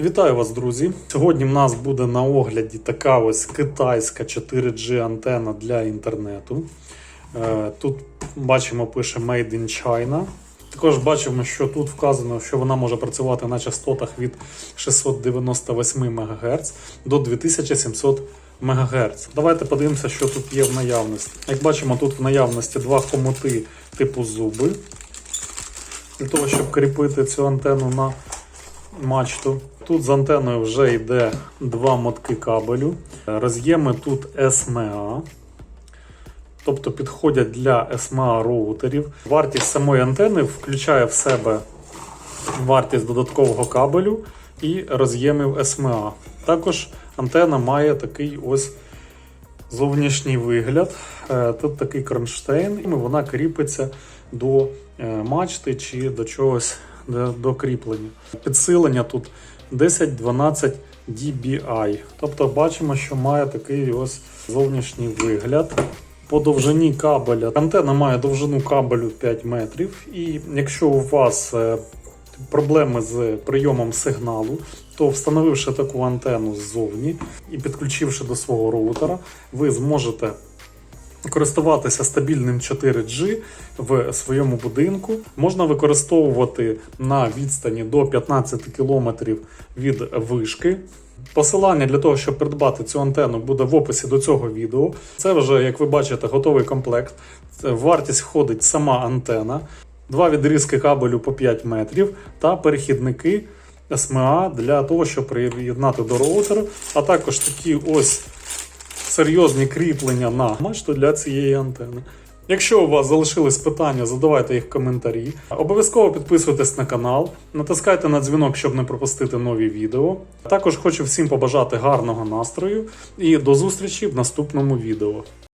Вітаю вас, друзі! Сьогодні в нас буде на огляді така ось китайська 4G антена для інтернету. Е, Тут бачимо, пише Made in China. Також бачимо, що тут вказано, що вона може працювати на частотах від 698 МГц до 2700 МГц. Давайте подивимося, що тут є в наявності. Як бачимо, тут в наявності два хомути типу зуби. Для того, щоб кріпити цю антенну на мачту. Тут з антеною вже йде два мотки кабелю. Роз'єми тут SMA. Тобто підходять для SMA роутерів. Вартість самої антени включає в себе вартість додаткового кабелю і роз'ємів SMA. Також антена має такий ось зовнішній вигляд. Е, Тут такий кронштейн, і вона кріпиться до е, мачти чи до чогось до, кріплення. Підсилення тут 10-12 dBi. Тобто бачимо, що має такий ось зовнішній вигляд. По довжині кабеля. Антена має довжину кабелю 5 метрів. І якщо у вас е, проблеми з прийомом сигналу, то встановивши таку антенну ззовні і підключивши до свого роутера, ви зможете користуватися стабільним 4G в своєму будинку. Можна використовувати на відстані до 15 км від вишки. Посилання для того, щоб придбати цю антенну, буде в описі до цього відео. Це вже, як ви бачите, готовий комплект. Вартість входить сама антена, два відрізки кабелю по 5 метрів та перехідники SMA для того, щоб приєднати до роутера, а також такі ось серйозні кріплення на мачту для цієї антени. Якщо у вас залишились питання, задавайте їх в коментарі. Обов'язково підписуйтесь на канал, натискайте на дзвінок, щоб не пропустити нові відео. Також хочу всім побажати гарного настрою і до зустрічі в наступному відео.